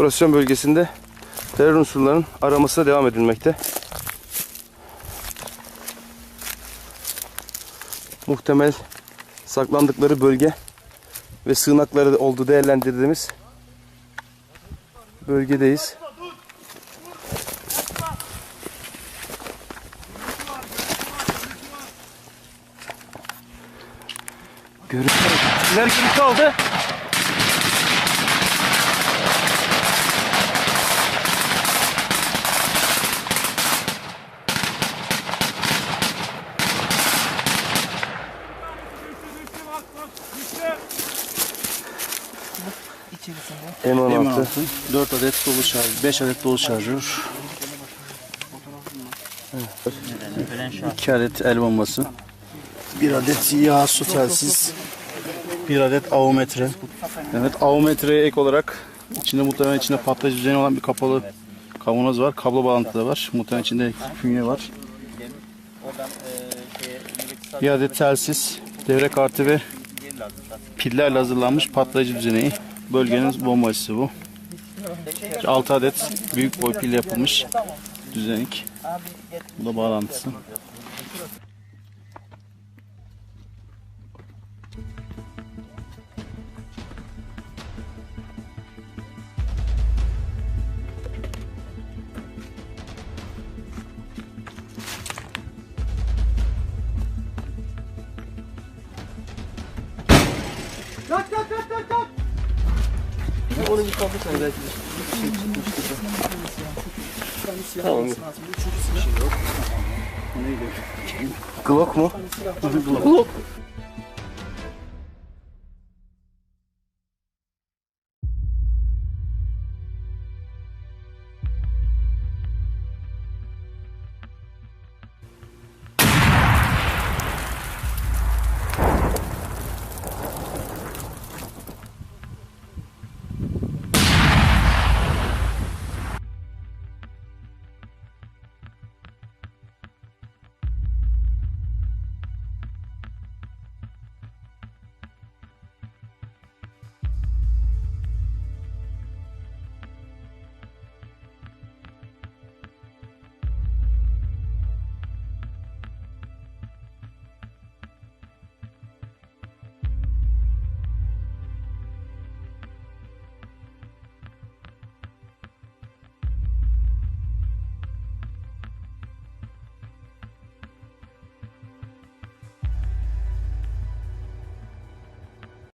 Operasyon bölgesinde terör unsurlarının aramasına devam edilmekte. Muhtemel saklandıkları bölge ve sığınakları olduğu değerlendirdiğimiz bölgedeyiz. Görüntü. Neler görüntü aldı? M16. M16, 4 adet dolu şarj, 5 adet dolu şarjör. 2 adet el bombası. 1 adet yağ su telsiz. 1 adet avometre. Evet avometreye ek olarak içinde muhtemelen içinde patlayıcı düzeni olan bir kapalı kavanoz var. Kablo bağlantı da var. Muhtemelen içinde fünye var. Bir adet telsiz, devre kartı ve pillerle hazırlanmış patlayıcı düzeneği. Bölgenin bombacısı bu. 6 adet büyük boy pil yapılmış düzenek. Bu da bağlantısı. Glock mu?